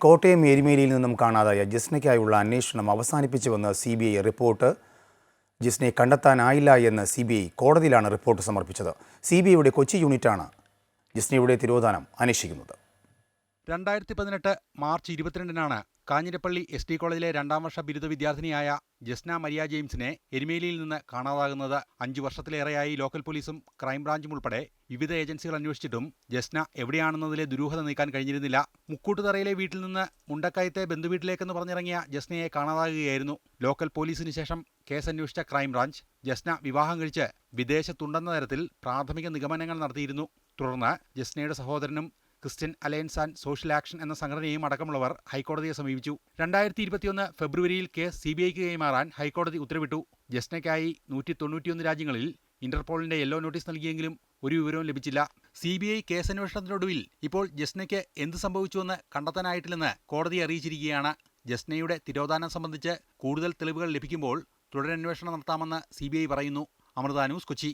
കോട്ടയം എരുമേലിയിൽ നിന്നും കാണാതായ ജിസ്നയ്ക്കായുള്ള അന്വേഷണം അവസാനിപ്പിച്ചുവെന്ന് സി ബി ഐ റിപ്പോർട്ട്. ജിസ്നയെ കണ്ടെത്താനായില്ല എന്ന് സി ബി ഐ കോടതിയിലാണ് റിപ്പോർട്ട് സമർപ്പിച്ചത്. സി ബി ഐയുടെ കൊച്ചി യൂണിറ്റാണ് ജിസ്നയുടെ തിരോധാനം അന്വേഷിക്കുന്നത്. രണ്ടായിരത്തി പതിനെട്ട് മാർച്ച് ഇരുപത്തിരണ്ടിനാണ് കാഞ്ഞിരപ്പള്ളി എസ് ഡി കോളേജിലെ രണ്ടാം വർഷ ബിരുദ വിദ്യാർത്ഥിനിയായ ജസ്ന മരിയ ജെയിംസിനെ എരുമേലിയിൽ നിന്ന് കാണാതാകുന്നത് അഞ്ചു വർഷത്തിലേറെയായി ലോക്കൽ പോലീസും ക്രൈംബ്രാഞ്ചും ഉൾപ്പെടെ വിവിധ ഏജൻസികൾ അന്വേഷിച്ചിട്ടും ജസ്ന എവിടെയാണെന്നതിലെ ദുരൂഹത നീക്കാൻ കഴിഞ്ഞിരുന്നില്ല. മുക്കൂട്ടുതറയിലെ വീട്ടിൽ നിന്ന് മുണ്ടക്കയത്തെ ബന്ധുവീട്ടിലേക്കെന്ന് പറഞ്ഞിറങ്ങിയ ജസ്നയെ കാണാതാകുകയായിരുന്നു. ലോക്കൽ പോലീസിന് ശേഷം കേസ് അന്വേഷിച്ച ക്രൈംബ്രാഞ്ച് ജസ്ന വിവാഹം കഴിച്ച് വിദേശത്തുണ്ടെന്ന തരത്തിൽ പ്രാഥമിക നിഗമനങ്ങൾ നടത്തിയിരുന്നു. തുടർന്ന് ജസ്നയുടെ സഹോദരനും Christian Alliance and Social Action എന്ന സംഘടനയും അടക്കമുള്ളവർ ഹൈക്കോടതിയെ സമീപിച്ചു. രണ്ടായിരത്തി ഇരുപത്തിയൊന്ന് ഫെബ്രുവരിയിൽ കേസ് സി ബി ഐക്ക് കൈമാറാൻ ഹൈക്കോടതി ഉത്തരവിട്ടു. ജസ്നയ്ക്കായി നൂറ്റി തൊണ്ണൂറ്റിയൊന്ന് രാജ്യങ്ങളിൽ ഇന്റർപോളിന്റെ യെല്ലോ നോട്ടീസ് നൽകിയെങ്കിലും ഒരു വിവരവും ലഭിച്ചില്ല. സി ബി ഐ കേസ് അന്വേഷണത്തിനൊടുവിൽ ഇപ്പോൾ ജസ്നയ്ക്ക് എന്ത് സംഭവിച്ചുവെന്ന് കണ്ടെത്താനായിട്ടില്ലെന്ന് കോടതി അറിയിച്ചിരിക്കുകയാണ്. ജസ്നയുടെ തിരോധാനം സംബന്ധിച്ച് കൂടുതൽ തെളിവുകൾ ലഭിക്കുമ്പോൾ തുടരന്വേഷണം നടത്താമെന്ന് സി പറയുന്നു. അമൃത ന്യൂസ് കൊച്ചി.